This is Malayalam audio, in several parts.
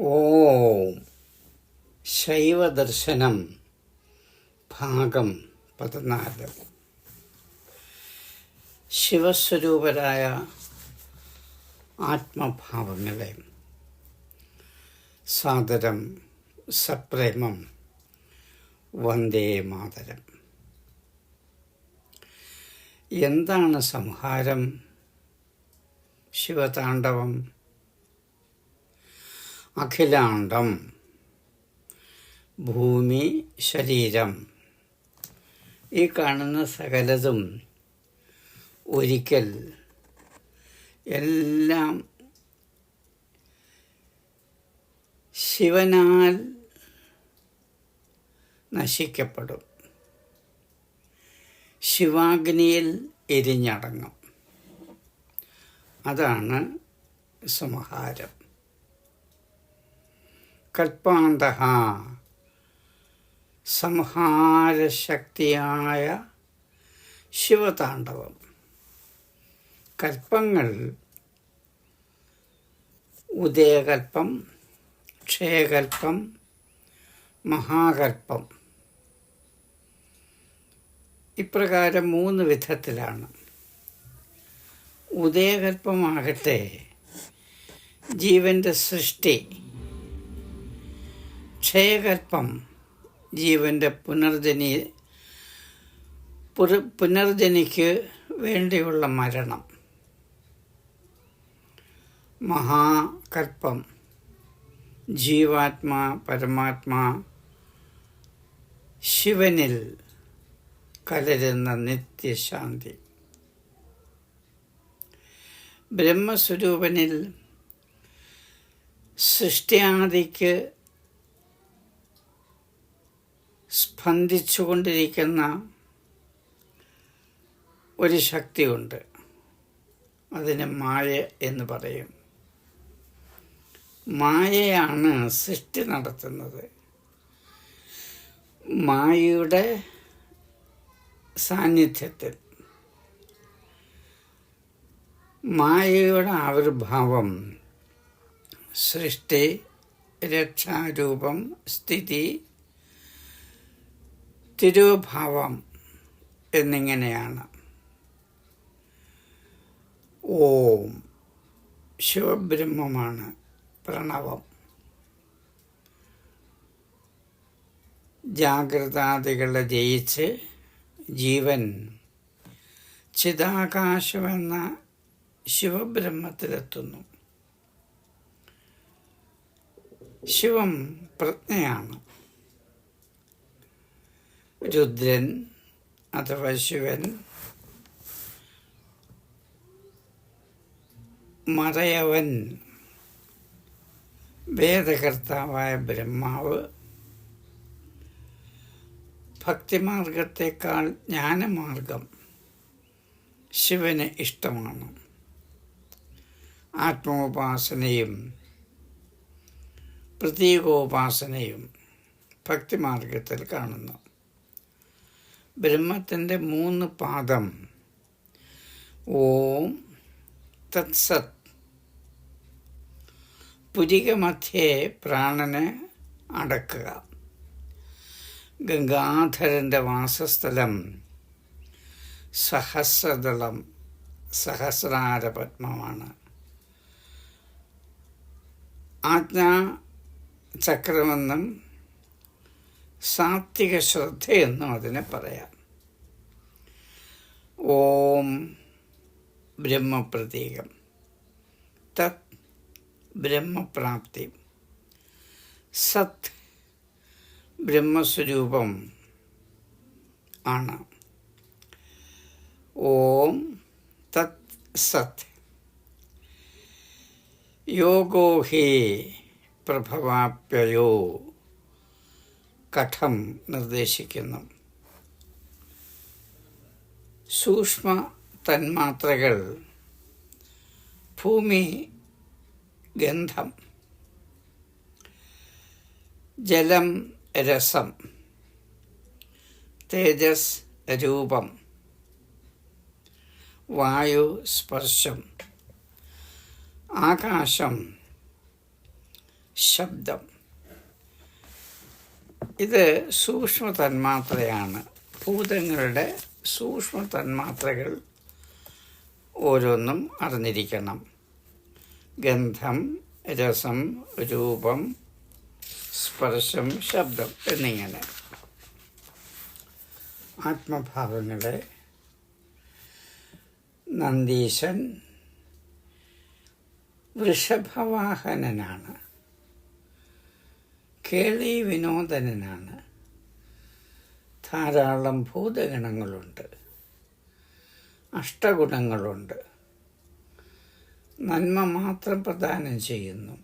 ഓം. ശൈവദർശനം ഭാഗം പതിനാല്. ശിവസ്വരൂപരായ ആത്മഭാവങ്ങളെ സാദരം സപ്രേമം വന്ദേ മാതരം. എന്താണ് സംഹാരം? ശിവതാണ്ഡവം അഖിലാണ്ടം ഭൂമി ശരീരം. ഈ കാണുന്ന സകലതും ഒരിക്കൽ എല്ലാം ശിവനാൽ നശിക്കപ്പെടും. ശിവാഗ്നിയിൽ എരിഞ്ഞടങ്ങും. അതാണ് സംഹാരം കൽപ്പാന്ത സംഹാരശക്തിയായ ശിവതാണ്ഡവം. കൽപ്പങ്ങൾ ഉദയകൽപ്പം ക്ഷയകൽപ്പം മഹാകൽപ്പം. ഇപ്രകാരം മൂന്ന് വിധത്തിലാണ്. ഉദയകൽപ്പമാകട്ടെ ജീവന്റെ സൃഷ്ടി ക്ഷയകൽപ്പം ജീവന്റെ പുനർജനി പുനർജനിക്ക് വേണ്ടിയുള്ള മരണം. മഹാകൽപ്പം ജീവാത്മാ പരമാത്മാ ശിവനിൽ കലരുന്ന നിത്യശാന്തി. ബ്രഹ്മസ്വരൂപനിൽ സൃഷ്ടിയാദിക്ക് സ്പന്ദിച്ചുകൊണ്ടിരിക്കുന്ന ഒരു ശക്തിയുണ്ട്. അതിന് മായ എന്ന് പറയും. മായയാണ് സൃഷ്ടി നടത്തുന്നത്. മായയുടെ സാന്നിധ്യത്തിൽ. മായയുടെ ആവിർഭാവം സൃഷ്ടി രക്ഷാരൂപം സ്ഥിതി തിരുഭാവം എന്നിങ്ങനെയാണ്. ഓം ശിവബ്രഹ്മമാണ് പ്രണവം. ജാഗ്രതാദികളെ ജയിച്ച് ജീവൻ ചിതാകാശമെന്ന ശിവബ്രഹ്മത്തിലെത്തുന്നു. ശിവം പ്രജ്ഞയാണ്. രുദ്രൻ അഥവാ ശിവൻ മറയവൻ വേദകർത്താവായ ബ്രഹ്മാവ് ഭക്തിമാർഗത്തെക്കാൾ ജ്ഞാനമാർഗം ശിവന് ഇഷ്ടമാണ് ആത്മോപാസനയും പ്രതീകോപാസനയും ഭക്തിമാർഗത്തിൽ കാണുന്നു ബ്രഹ്മത്തിന്റെ മൂന്ന് പാദം. ഓം തത്സത് പുരികമധ്യേ പ്രാണനെ അടക്കുക. ഗംഗാധരന്റെ വാസസ്ഥലം സഹസ്രദളം സഹസ്രാര പത്മമാണ്. ആജ്ഞാ ചക്രമെന്നും സാത്വിക ശ്രദ്ധയെന്നും അതിനെ പറയാം. ഓം ബ്രഹ്മപ്രതീകം. തത് ബ്രഹ്മപ്രാപ്തി. സത് ബ്രഹ്മസ്വരൂപം ആണ്. ഓം തത് സത്. യോഗോ ഹി പ്രഭവാപ്യയോ. കഠം നിർദ്ദേശിക്കുന്നു. സൂക്ഷ്മ തന്മാത്രകൾ ഭൂമി ഗന്ധം ജലം രസം തേജസ് രൂപം വായു സ്പർശം ആകാശം ശബ്ദം. ഇത് സൂക്ഷ്മ തന്മാത്രയാണ് ഭൂതങ്ങളുടെ സൂക്ഷ്മ തന്മാത്രകൾ ഓരോന്നും അറിഞ്ഞിരിക്കണം. ഗന്ധം രസം രൂപം സ്പർശം ശബ്ദം എന്നിങ്ങനെ. ആത്മഭാവങ്ങളെ നന്ദീശൻ വൃഷഭവാഹനനാണ്. കേളി വിനോദനാണ് ധാരാളം ഭൂതഗണങ്ങളുണ്ട്. അഷ്ടഗുണങ്ങളുണ്ട്. നന്മ മാത്രം പ്രദാനം ചെയ്യുന്നു.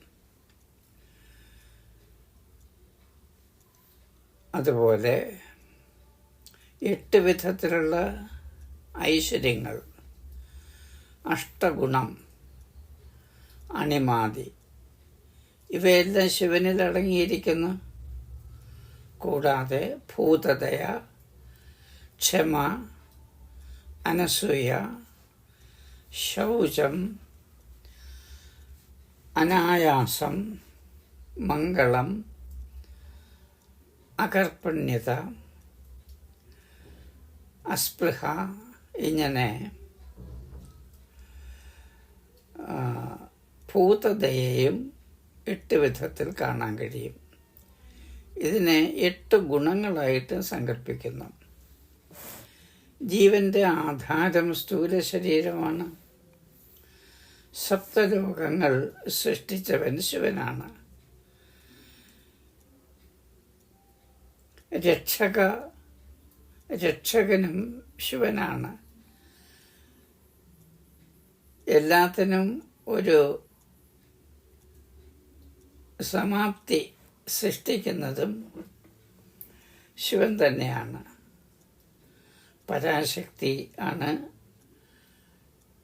അതുപോലെ എട്ട് വിധത്തിലുള്ള ഐശ്വര്യങ്ങൾ. അഷ്ടഗുണം അണിമാതി ഇവയെല്ലാം ശിവനിൽ അടങ്ങിയിരിക്കുന്നു. കൂടാതെ ഭൂതദയ ക്ഷമ അനസൂയ ശൗചം അനായാസം മംഗളം അകർപ്പണ്യത അസ്പൃഹ ഇങ്ങനെ ഭൂതദയയും എട്ട് വിധത്തിൽ കാണാൻ കഴിയും. ഇതിനെ എട്ട് ഗുണങ്ങളായിട്ട് സങ്കല്പിക്കുന്നു. ജീവന്റെ ആധാരം സ്ഥൂല ശരീരമാണ്. സപ്തലോകങ്ങൾ സൃഷ്ടിച്ചവൻ ശിവനാണ്. രക്ഷക രക്ഷകനും ശിവനാണ്. എല്ലാത്തിനും ഒരു സമാപ്തി സൃഷ്ടിക്കുന്നതും ശിവൻ തന്നെയാണ്. പരാശക്തി ആണ്.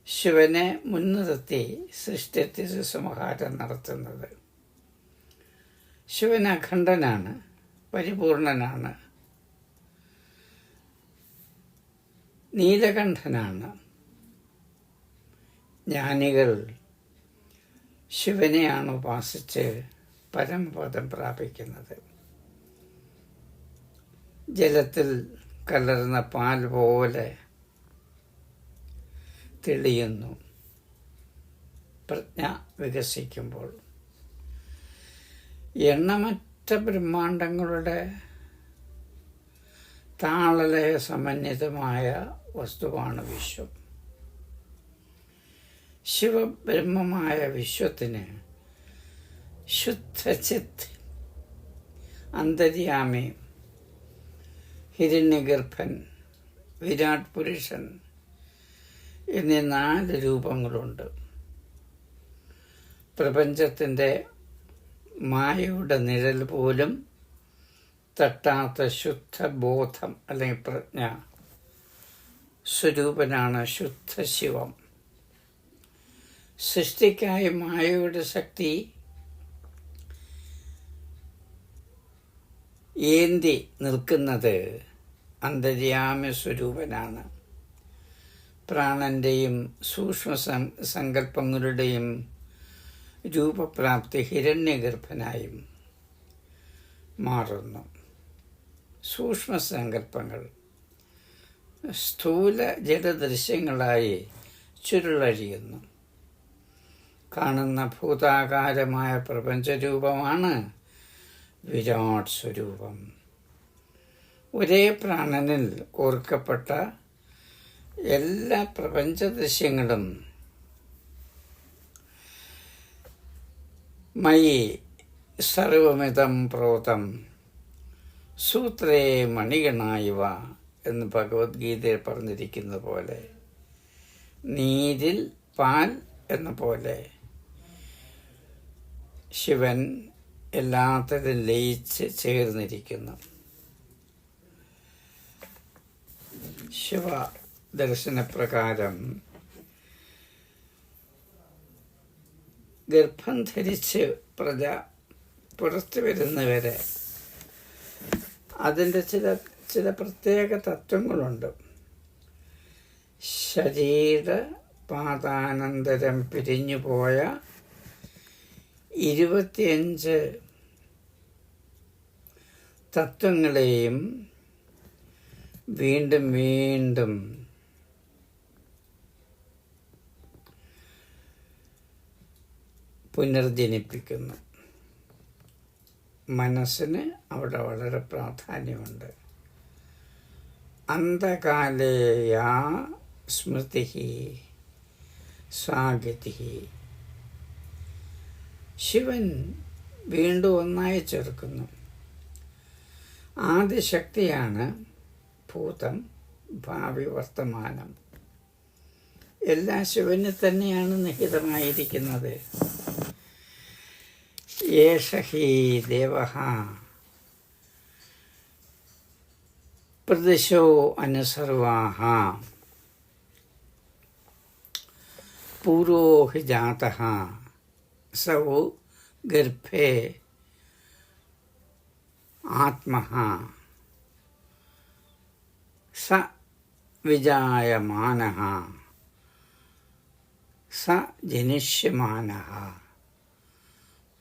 ശിവനെ മുൻനിർത്തി സൃഷ്ടിത്തിൽ സംഹാരം നടത്തുന്നത്. ശിവൻ അഖണ്ഡനാണ് പരിപൂർണനാണ്. നീലകണ്ഠനാണ്. ജ്ഞാനികൾ ശിവനെയാണ് ഉപാസിച്ച് പരമപദം പ്രാപിക്കുന്നത്. ജലത്തിൽ കലർന്ന പാൽ പോലെ തെളിയുന്നു. പ്രജ്ഞ വികസിക്കുമ്പോൾ എണ്ണമറ്റ ബ്രഹ്മാണ്ടങ്ങളുടെ താളലയ സമന്വിതമായ വസ്തുവാണ് വിശ്വം. ശിവബ്രഹ്മമായ വിശ്വത്തിന് ശുദ്ധചിത്ത് അന്തര്യാമി. ഹിരണ്യഗർഭൻ വിരാട് പുരുഷൻ എന്നീ നാല് രൂപങ്ങളുണ്ട്. പ്രപഞ്ചത്തിന്റെ മായയുടെ നിഴൽ പോലും തട്ടാത്ത ശുദ്ധബോധം അല്ലെങ്കിൽ പ്രജ്ഞ. സ്വരൂപനാണ് ശുദ്ധ ശിവം സൃഷ്ടിക്കായി മായയുടെ ശക്തി ഏന്തി നിൽക്കുന്നത് അന്തര്യാമ സ്വരൂപനാണ്. പ്രാണന്റെയും സൂക്ഷ്മ സങ്കല്പങ്ങളുടെയും രൂപപ്രാപ്തി ഹിരണ്യഗർഭനായും മാറുന്നു. സൂക്ഷ്മ സങ്കല്പങ്ങൾ സ്ഥൂല ജഡദൃശ്യങ്ങളായി ചുരുളഴിയുന്നു. കാണുന്ന ഭൂതാകാരമായ പ്രപഞ്ചരൂപമാണ് വിരാട് സ്വരൂപം ഒരേ പ്രാണനിൽ ഓർക്കപ്പെട്ട എല്ലാ പ്രപഞ്ച ദൃശ്യങ്ങളും മയി സർവമിതം പ്രോതം സൂത്രേ മണികണായുവ എന്ന് ഭഗവത്ഗീതയിൽ പറഞ്ഞിരിക്കുന്ന പോലെ നീരിൽ പാൽ എന്ന പോലെ ശിവൻ എല്ലാത്തിലും ലയിച്ച് ചേർന്നിരിക്കുന്നു. ശിവ ദർശനപ്രകാരം ഗർഭം ധരിച്ച് പ്രജ പുറത്തു വരുന്നവരെ അതിന്റെ ചില ചില പ്രത്യേക തത്വങ്ങളുണ്ട്. ശരീര പാതാനന്തരം പിരിഞ്ഞുപോയ ഇരുപത്തിയഞ്ച് തത്വങ്ങളെയും വീണ്ടും വീണ്ടും പുനർജനിപ്പിക്കുന്നു. മനസ്സിന് അവിടെ വളരെ പ്രാധാന്യമുണ്ട്. അന്ധകാലേയാ സ്മൃതി സ്വാഗതി ശിവൻ വീണ്ടും ഒന്നായി ചേർക്കുന്നു ആദിശക്തിയാണ് ഭൂതം ഭാവി വർത്തമാനം. എല്ലാം ശിവന് തന്നെയാണ് നിഹിതമായിരിക്കുന്നത്. യേശ ഹി ദേവ പ്രദിശോ അനുസർവാഹ. പൂർവോ ഹി ജാത സൗ ഗർഭേ ആത്മ. സ വിജായമാന. സ ജനിഷ്യമാന.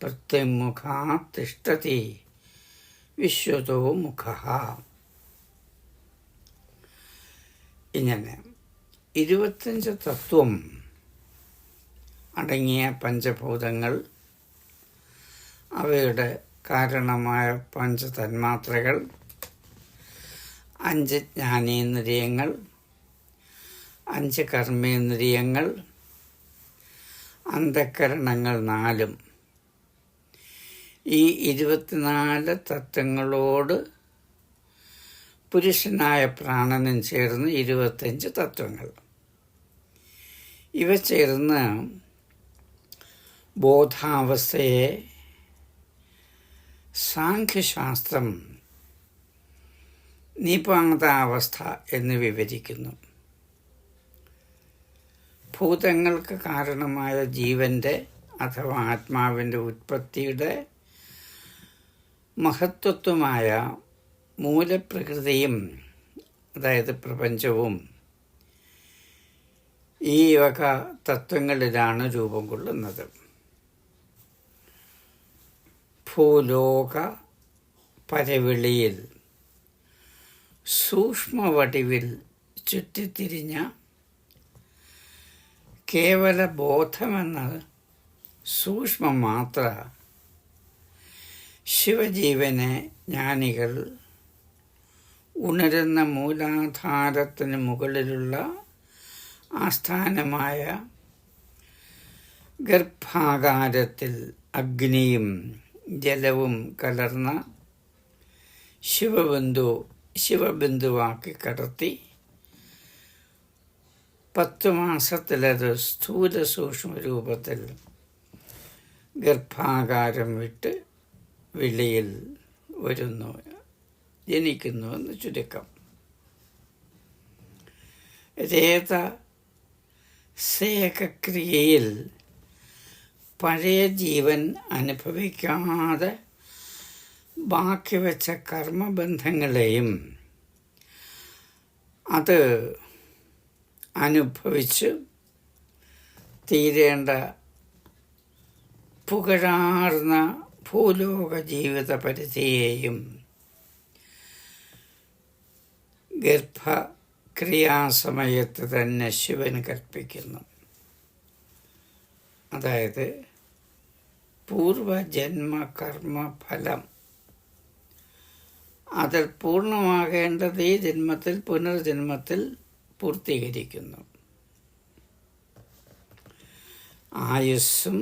പ്രത്യമുഖാ തിഷ്ടതി വിശ്വതോ മുഖ. ഇങ്ങനെ ഇരുപത്തഞ്ച് തത്വം അടങ്ങിയ പഞ്ചഭൂതങ്ങൾ അവയുടെ കാരണമായ പഞ്ചതന്മാത്രകൾ അഞ്ച് ജ്ഞാനേന്ദ്രിയങ്ങൾ അഞ്ച് കർമ്മേന്ദ്രിയങ്ങൾ അന്ധക്കരണങ്ങൾ നാലും. ഈ ഇരുപത്തിനാല് തത്വങ്ങളോട് പുരുഷനായ പ്രാണനും ചേർന്ന് ഇരുപത്തഞ്ച് തത്വങ്ങൾ. ഇവ ചേർന്ന് ബോധാവസ്ഥയെ സാഖ്യശാസ്ത്രം നിപാതാവസ്ഥ എന്ന് വിവരിക്കുന്നു. ഭൂതങ്ങൾക്ക് കാരണമായ ജീവന്റെ അഥവാ ആത്മാവിന്റെ ഉത്പത്തിയുടെ മഹത്വത്വമായ മൂലപ്രകൃതിയും അതായത് പ്രപഞ്ചവും ഈ വക തത്വങ്ങളിലാണ് രൂപം കൊള്ളുന്നത്. ഭൂലോക പരവിളിയിൽ സൂക്ഷ്മവടിവിൽ ചുറ്റിത്തിരിഞ്ഞ കേവല ബോധമെന്ന സൂക്ഷ്മം മാത്ര ശിവജീവനെ ജ്ഞാനികൾ ഉണരുന്ന മൂലാധാരത്തിന് മുകളിലുള്ള ആസ്ഥാനമായ ഗർഭാകാരത്തിൽ അഗ്നിയും ജലവും കലർന്ന ശിവബന്ധു ശിവബിന്ദുവാക്കി കടത്തി. പത്തു മാസത്തിലത് സ്ഥൂല സൂക്ഷ്മ രൂപത്തിൽ ഗർഭാകാരം വിട്ട് വെളിയിൽ വരുന്നു ജനിക്കുന്നു എന്ന് ചുരുക്കം. രേത സേകക്രിയയിൽ പഴയ ജീവൻ അനുഭവിക്കാതെ ബാക്കി വെച്ച കർമ്മബന്ധങ്ങളെയും അത് അനുഭവിച്ച് തീരേണ്ട പുകഴാർന്ന ഭൂലോക ജീവിത പരിധിയെയും ഗർഭക്രിയാസമയത്ത് തന്നെ ശിവൻ കൽപ്പിക്കുന്നു. അതായത് പൂർവജന്മ കർമ്മ ഫലം അതിൽ പൂർണമാകേണ്ടത് ഈ ജന്മത്തിൽ പുനർജന്മത്തിൽ പൂർത്തീകരിക്കുന്നു. ആയുസ്സും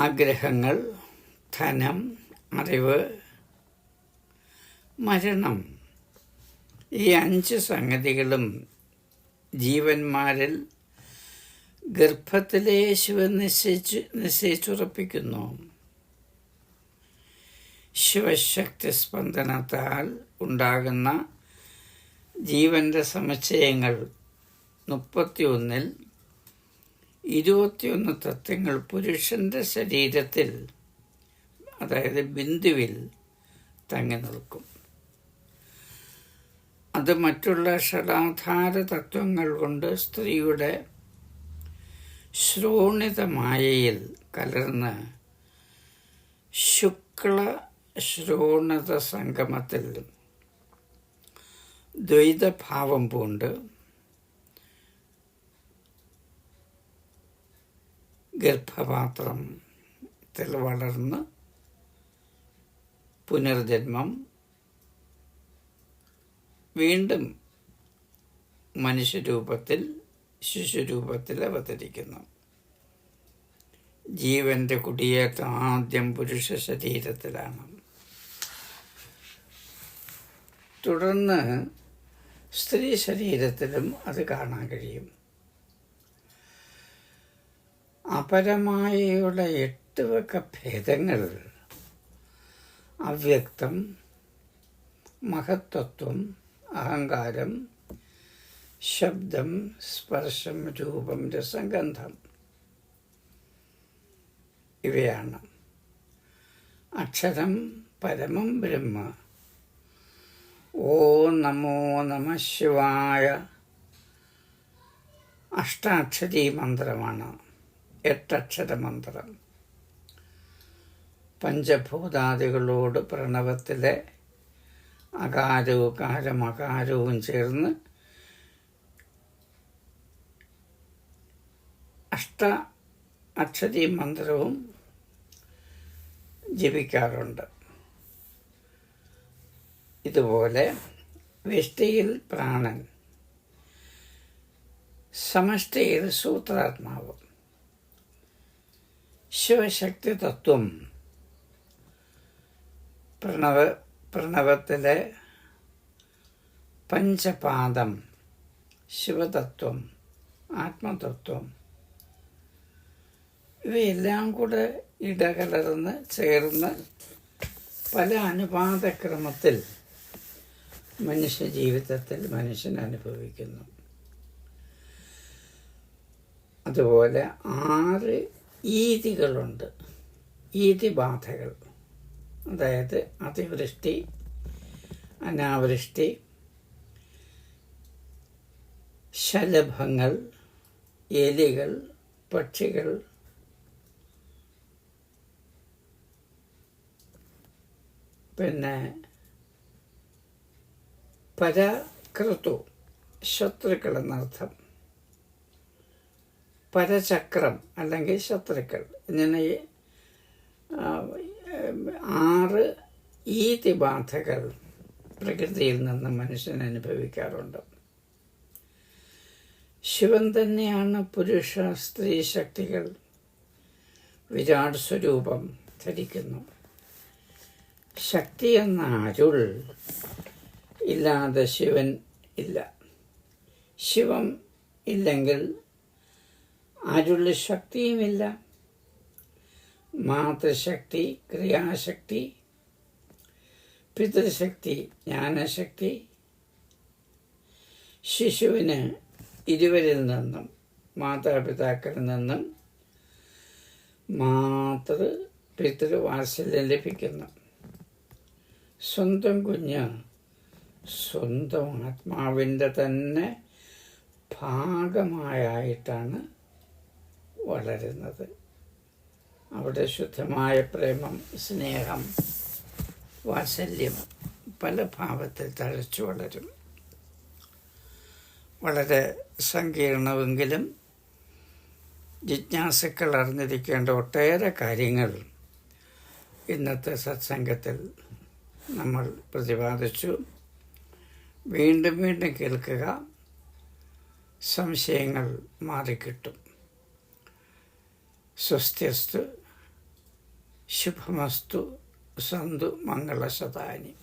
ആഗ്രഹങ്ങൾ ധനം അറിവ് മരണം ഈ അഞ്ച് സംഗതികളും ജീവന്മാരിൽ ഗർഭത്തിലെ ശിവൻ നിശ്ചയിച്ചു നിശ്ചയിച്ചുറപ്പിക്കുന്നു. ശിവശക്തി സ്പന്ദനത്താൽ ഉണ്ടാകുന്ന ജീവന്റെ സമുച്ചയങ്ങൾ മുപ്പത്തിയൊന്നിൽ ഇരുപത്തിയൊന്ന് തത്വങ്ങൾ പുരുഷന്റെ ശരീരത്തിൽ അതായത് ബിന്ദുവിൽ തങ്ങി നിൽക്കും. അത് മറ്റുള്ള ഷടാധാര തത്വങ്ങൾ കൊണ്ട് സ്ത്രീയുടെ ശ്രൂണിത മായയിൽ കലർന്ന് ശുക്ല ശ്രോണത സംഗമത്തിൽ ദ്വൈതഭാവം പൂണ്ട്. ഗർഭപാത്രത്തിൽ വളർന്ന് പുനർജന്മം. വീണ്ടും മനുഷ്യരൂപത്തിൽ ശിശുരൂപത്തിൽ അവതരിക്കുന്നു ജീവന്റെ കുടിയേറ്റം ആദ്യം പുരുഷ ശരീരത്തിലാണ്. തുടർന്ന് സ്ത്രീ ശരീരത്തിലും അത് കാണാൻ കഴിയും. അപരമായുള്ള എട്ട് വക ഭേദങ്ങൾ അവ്യക്തം മഹത്വത്വം അഹങ്കാരം ശബ്ദം സ്പർശം രൂപം രസഗന്ധം. ഇവയാണ്. അക്ഷരം പരമം ബ്രഹ്മ. ഓ നമോ നമ ശിവായ. അഷ്ടാക്ഷരി മന്ത്രമാണ്. എട്ടക്ഷര മന്ത്രം. പഞ്ചഭൂതാദികളോട് പ്രണവത്തിലെ അകാരവും കാരം അകാരവും ചേർന്ന് അഷ്ട അക്ഷരി മന്ത്രവും ജപിക്കാറുണ്ട്. ഇതുപോലെ വ്യഷ്ടിയിൽ പ്രാണൻ സമഷ്ടിയിൽ സൂത്രാത്മാവ് ശിവശക്തി തത്വം പ്രണവ പ്രണവത്തിലെ പഞ്ചപാദം ശിവതത്വം ആത്മതത്വം ഇവയെല്ലാം കൂടെ ഇടകലർന്ന് ചേർന്ന് പല അനുപാതക്രമത്തിൽ മനുഷ്യ ജീവിതത്തിൽ മനുഷ്യൻ അനുഭവിക്കുന്നു. അതുപോലെ ആറ് ഈതികളുണ്ട്. ഈതിബാധകൾ. അതായത് അതിവൃഷ്ടി അനാവൃഷ്ടി ശലഭങ്ങൾ എലികൾ പക്ഷികൾ പിന്നെ പരകൃതു ശത്രുക്കൾ എന്നർത്ഥം. പരചക്രം അല്ലെങ്കിൽ ശത്രുക്കൾ. ഇങ്ങനെ ആറ് ഈതിബാധകൾ പ്രകൃതിയിൽ നിന്ന് മനുഷ്യൻ അനുഭവിക്കാറുണ്ട്. ശിവൻ തന്നെയാണ് പുരുഷ സ്ത്രീ ശക്തികൾ വിരാട് സ്വരൂപം ധരിക്കുന്നു. ശക്തി എന്ന അരുൾ ഇല്ലാതെ ശിവൻ ഇല്ല. ശിവം ഇല്ലെങ്കിൽ അരുൾ ശക്തിയുമില്ല മാതൃശക്തി ക്രിയാശക്തി പിതൃശക്തി ജ്ഞാനശക്തി ശിശുവിന് ഇരുവരിൽ നിന്നും മാതാപിതാക്കളിൽ നിന്നും മാതൃ പിതൃവാത്സല്യം ലഭിക്കുന്നു. സ്വന്തം കുഞ്ഞ്. സ്വന്തം ആത്മാവിന്റെ തന്നെ ഭാഗമായിട്ടാണ് വളരുന്നത്. അവിടെ ശുദ്ധമായ പ്രേമം സ്നേഹം വാത്സല്യം പല ഭാവത്തിൽ തഴച്ചു വളരും. വളരെ സങ്കീർണമെങ്കിലും ജിജ്ഞാസുക്കൾ അറിഞ്ഞിരിക്കേണ്ട ഒട്ടേറെ കാര്യങ്ങൾ ഇന്നത്തെ സത്സംഗത്തിൽ നമ്മൾ പ്രതിപാദിച്ചു. വീണ്ടും വീണ്ടും കേൾക്കുക. സംശയങ്ങൾ മാറിക്കിട്ടും. സ്വസ്ത്യസ്തു ശുഭമസ്തു സന്തു മംഗളശതാനി.